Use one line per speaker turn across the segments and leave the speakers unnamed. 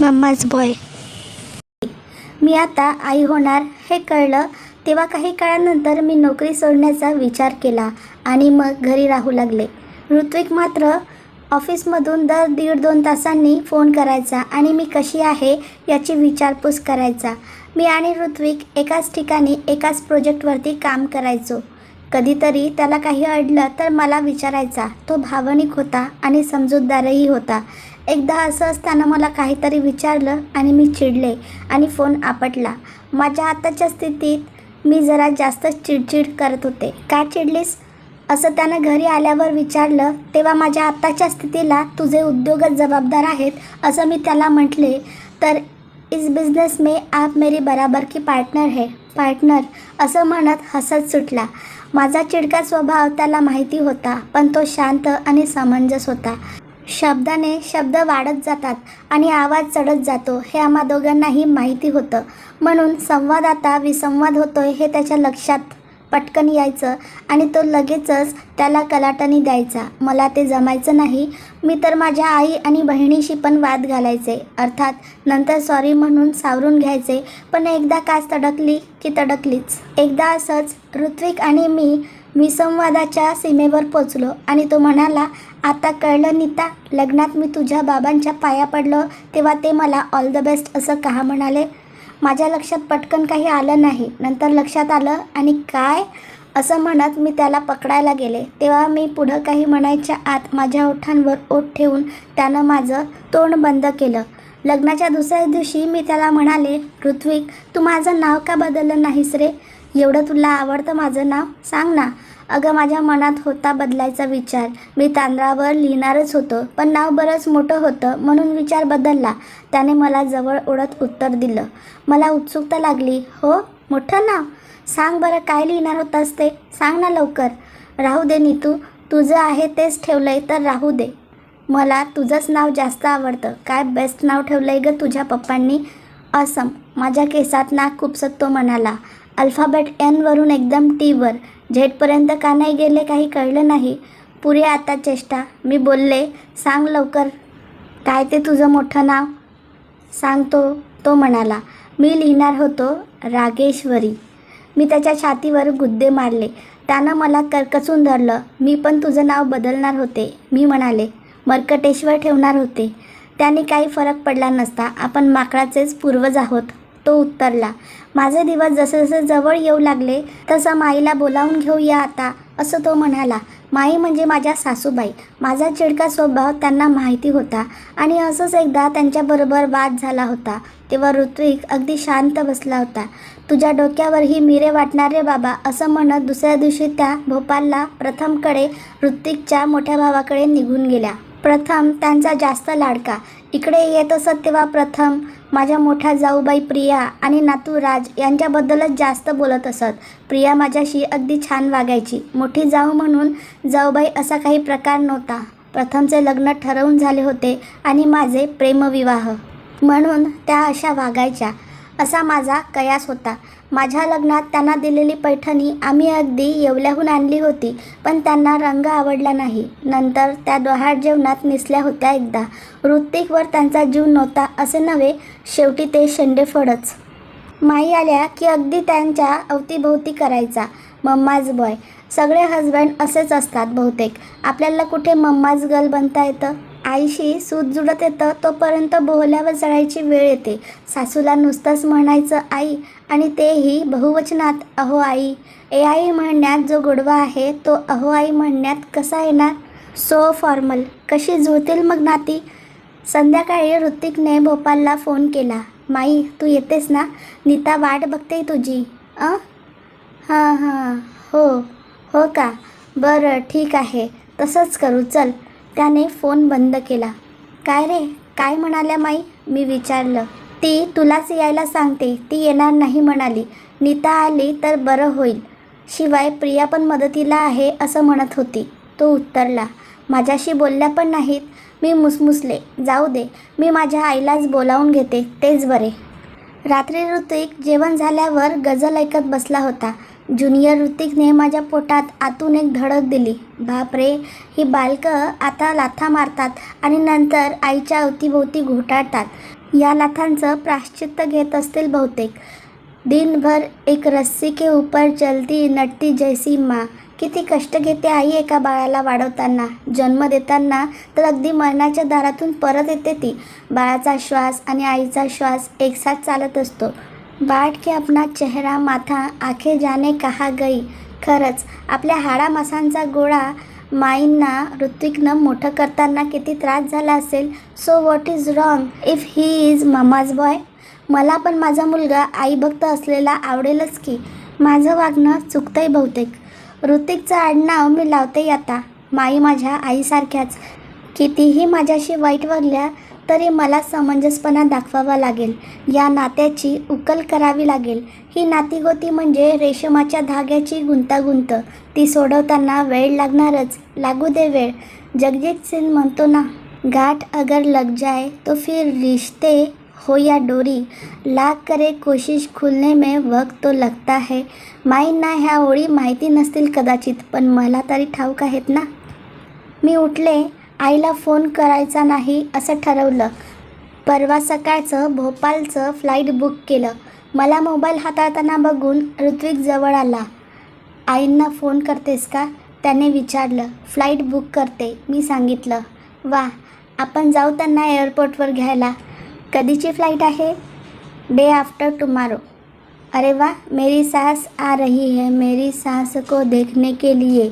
Mama's boy
मी आता आई होणार हे कळलं. तेव्हा काही काळानंतर मी नोकरी सोडण्याचा विचार केला आणि मग घरी राहू लागले. ऋत्विक मात्र ऑफिसमधून दर दीड दोन तासांनी फोन करायचा आणि मी कशी आहे याची विचारपूस करायचा. मी आणि ऋत्विक एकाच ठिकाणी एकाच प्रोजेक्टवरती काम करायचो. कधीतरी त्याला काही अडलं तर मला विचारायचा. तो भावनिक होता आणि समजूतदारही होता. एकदा असं असताना मला काहीतरी विचारलं आणि मी चिडले आणि फोन आपटला. माझ्या आताच्या स्थितीत मी जरा जास्तच चिडचिड करत होते. का चिडलीस? असं त्यानं घरी आल्यावर विचारलं तेव्हा माझ्या आत्ताच्या स्थितीला तुझे उद्योगच जबाबदार आहेत? असं मी त्याला म्हटले तर इस बिझनेस में आप मेरी बराबर की पार्टनर है पार्टनर असं म्हणत हसत सुटला. माझा चिडका स्वभाव त्याला माहिती होता पण तो शांत आणि समंजस होता. शब्दाने शब्द वाढत जातात आणि आवाज चढत जातो हे आम्हा दोघांनाही माहिती होतं. म्हणून संवाद आता विसंवाद होतोय हे त्याच्या लक्षात पटकन यायचं आणि तो लगेचच त्याला कलाटणी द्यायचा. मला ते जमायचं नाही. मी तर माझ्या आई आणि बहिणीशी पण वाद घालायचे. अर्थात नंतर सॉरी म्हणून सावरून घ्यायचे पण एकदा काच तडकली की तडकलीच. एकदा असंच ऋत्विक आणि मी मी संवादाच्या सीमेवर पोचलो आणि तो म्हणाला आता कळलं नीता लग्नात मी तुझ्या बाबांच्या पाया पडलो तेव्हा ते मला ऑल द बेस्ट असं का म्हणाले. माझ्या लक्षात पटकन काही आलं नाही. नंतर लक्षात आलं आणि काय? असं म्हणत मी त्याला पकडायला गेले. तेव्हा मी पुढं काही म्हणायच्या आत माझ्या ओठांवर ओठ ठेवून त्यानं माझं तोंड बंद केलं. लग्नाच्या दुसऱ्या दिवशी मी त्याला म्हणाले ऋत्विक तू माझं नाव का बदललं नाहीस रे? एवढं तुला आवडतं माझं नाव? सांग ना. अगं माझ्या मनात होता बदलायचा विचार. मी तांदळावर लिहिणारच होतं पण नाव बरंच मोठं होतं म्हणून विचार बदलला. त्याने मला जवळ ओढत उत्तर दिलं. मला उत्सुकता लागली. हो? मोठं नाव? सांग बरं काय लिहिणार होतास ते? सांग ना लवकर. राहू दे नीतू. तुझं आहे तेच ठेवलं आहे तर राहू दे. मला तुझंच नाव जास्त आवडतं. काय बेस्ट नाव ठेवलं आहे गं तुझ्या पप्पांनी? असम. माझ्या केसात नाक खुपसत तो म्हणाला. अल्फाबेट एनवरून एकदम टीवर झेडपर्यंत का नाही गेले काही कळलं नाही. पुरे आता चेष्टा. मी बोलले सांग लवकर. काय ते तुझं मोठं नाव? सांगतो तो म्हणाला. मी लिहिणार होतो रागेश्वरी. मी त्याच्या छातीवर गुद्दे मारले. त्यानं मला करकचून धरलं. मी पण तुझं नाव बदलणार होते. मी म्हणाले मर्कटेश्वर ठेवणार होते. त्याने काही फरक पडला नसता. आपण माकडाचेच पूर्वज आहोत. तो उत्तरला. माझे दिवस जसे जसे जवळ येऊ लागले तसं माईला बोलावून घेऊया आता असं तो म्हणाला. माई म्हणजे माझ्या सासूबाई. माझा चिडका स्वभाव त्यांना माहिती होता आणि असंच एकदा त्यांच्याबरोबर वाद झाला होता. तेव्हा ऋत्विक अगदी शांत बसला होता. तुझ्या डोक्यावरही मिरे वाटणार रे बाबा असं म्हणत दुसऱ्या दिवशी त्या भोपालला प्रथमकडे ऋत्विकच्या मोठ्या भावाकडे निघून गेल्या. प्रथम त्यांचा जास्त लाडका. इकडे येत असत तेव्हा प्रथम माझ्या मोठ्या जाऊबाई प्रिया आणि नातू राज यांच्याबद्दलच जास्त बोलत असत. प्रिया माझ्याशी अगदी छान वागायची. मोठी जाऊ म्हणून जाऊबाई असा काही प्रकार नव्हता. प्रथमचे लग्न ठरवून झाले होते आणि माझे प्रेमविवाह. म्हणून त्या अशा वागायच्या. असा माझा कयास होता. माझ्या लग्नात त्यांना दिलेली पैठणी आम्ही अगदी येवल्याहून आणली होती पण त्यांना रंग आवडला नाही. नंतर त्या डोहाळ जेवणात निसल्या होत्या एकदा. ऋत्विकवर त्यांचा जीव नव्हता असे नव्हे शेवटी ते शेंडेफडच. माई आल्या की अगदी त्यांच्या अवतीभोवती करायचा. Mama's boy. सगळे हजबंड असेच असतात बहुतेक. आपल्याला कुठे मम्माज गर्ल बनता येतं? आईशी सूत जुडत येतं तोपर्यंत बोहल्यावर चढायची वेळ येते. सासूला नुसतंच म्हणायचं आई आणि तेही बहुवचनात अहो आई. ए आई म्हणण्यात जो गोडवा आहे तो अहो आई म्हणण्यात कसा येणार? So formal. कशी जुळतील मग नाती? संध्याकाळी ऋतिकने भोपालला फोन केला. माई तू येतेस ना? नीता वाट बघते तुझी. अ? हां हां. हो. हो का? बरं ठीक आहे. तसंच करू. चल. त्याने फोन बंद केला. काय रे? काय म्हणाल्या माई? मी विचारलं. ती तुलाच यायला सांगते. ती येणार नाही म्हणाली. नीता आली तर बरं होईल. शिवाय प्रिया पण मदतीला आहे असं म्हणत होती. तो उत्तरला. माझ्याशी बोलल्या पण नाहीत. मी मुसमुसले. जाऊ दे. मी माझ्या आईलाच बोलावून घेते. तेच बरे. रात्री ऋतिक जेवण झाल्यावर गझल ऐकत बसला होता. ज्युनियर ऋतिकने माझ्या पोटात आतून एक धडक दिली. बापरे ही बालकं आता लाथा मारतात आणि नंतर आईच्या अवतीभोवती घोटाळतात. या लाथांचं प्राश्चित्त घेत असतील बहुतेक. दिनभर एक रस्सी के ऊपर चलती नटती जैसी माँ. किती कष्ट घेते आई एका बाळाला वाढवताना. जन्म देताना तर अगदी मरणाच्या दारातून परत येते ती. बाळाचा श्वास आणि आईचा श्वास एकसाथ चालत असतो. बाट के अपना चेहरा माथा आखे जाने कहा गई? खरंच आपल्या हाडामासांचा गोळा माईंना ऋत्विकनं मोठं करताना किती त्रास झाला असेल? So what is wrong if he is mama's boy मला पण माझा मुलगा आई भक्त असलेला आवडेलच की. माझं वागणं चुकतंय बहुतेक. ऋतिकचं आडनाव मी लावते आता. माई माझ्या आईसारख्याच. कितीही माझ्याशी वाईट वागल्या तरी मला समंजसपणा दाखवावा लागेल. या नात्याची उकल करावी लागेल. ही नातीगोती म्हणजे रेशमाच्या धाग्याची गुंतागुंत. ती सोडवताना वेळ लागणारच. लागू दे वेळ. जगजीत सिंग म्हणतो ना गाठ अगर लग जाए तो फिर रिश्ते हो या डोरी. लाग करे कोशिश खुलने में वक्त तो लगता है. माईंना ह्या ओळी माहिती नसतील कदाचित पण मला तरी ठाऊक आहेत ना. मी उठले आईला फोन करायचा नाही असं ठरवलं. परवा सकाळचं भोपाळचं फ्लाईट बुक केलं. मला मोबाईल हाताळताना बघून ऋत्विक जवळ आला. आईंना फोन करतेस का? त्याने विचारलं. फ्लाईट बुक करते मी सांगितलं. वा आपण जाऊ त्यांना एअरपोर्टवर घ्यायला. कधीची फ्लाईट आहे? Day after tomorrow. अरे वा मेरी सास आ रही है मेरी सास को देखने के लिए.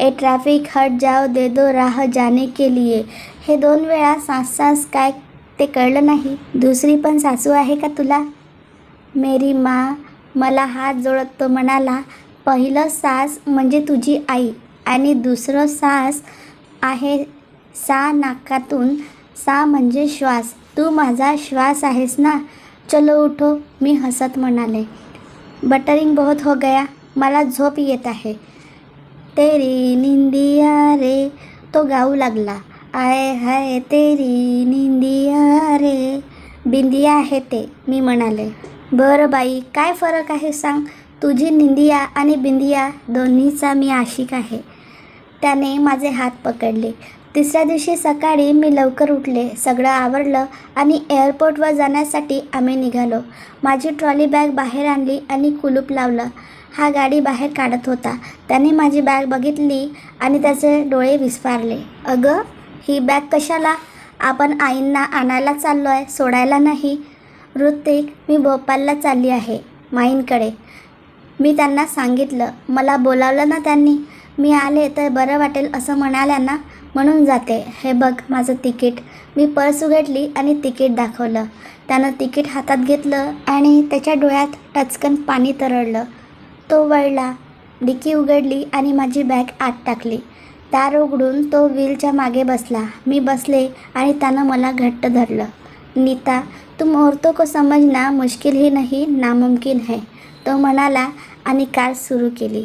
ए ट्रॅफिक हट जाओ दे दो राह जाने के लिए. हे दोन वेळा सास सास काय ते कळलं नाही. दुसरी पण सासू आहे का तुला? मेरी माँ मला हात जोडत तो म्हणाला पहिलं सास म्हणजे तुझी आई आणि दुसरं सास आहे सा नाकातून. सा म्हणजे श्वास. तू माझा श्वास आहेस ना? चलो उठो मी हसत म्हणाले. बटरिंग बहुत हो गया. मला झोप येत आहे. तेरी निंदिया रे तो गाऊ लागला. आय हाय तेरी निंदिया रे. बिंदिया आहे ते मी म्हणाले. बरं बाई काय फरक आहे सांग. तुझी निंदिया आणि बिंदिया दोन्हीचा मी आशिक आहे. त्याने माझे हात पकडले. तिसऱ्या दिवशी सकाळी मी लवकर उठले. सगळं आवडलं आणि एअरपोर्टवर जाण्यासाठी आम्ही निघालो. माझी ट्रॉली बॅग बाहेर आणली आणि कुलूप लावलं. हा गाडी बाहेर काढत होता. त्याने माझी बॅग बघितली आणि त्याचे डोळे विस्फारले. अगं ही बॅग कशाला? आपण आईंना आणायला चाललो आहे सोडायला नाही. ऋतिक मी भोपालला चालली आहे माईंकडे. मी त्यांना सांगितलं मला बोलावलं ना त्यांनी. मी आले तर बरं वाटेल असं म्हणाल्या ना म्हणून जाते. हे बघ माझं तिकीट. मी पर्स उघडली आणि तिकीट दाखवलं. त्यानं तिकीट हातात घेतलं आणि त्याच्या डोळ्यात टचकन पाणी तरळलं. तो वळला. डिकी उघडली आणि माझी बॅग आत टाकली. दार उघडून तो व्हीलच्या मागे बसला. मी बसले आणि त्यानं मला घट्ट धरलं. नीता तुम औरतों को समजणं मुश्किल ही नहीं नामुमकिन है. तो म्हणाला आणि कार सुरू केली.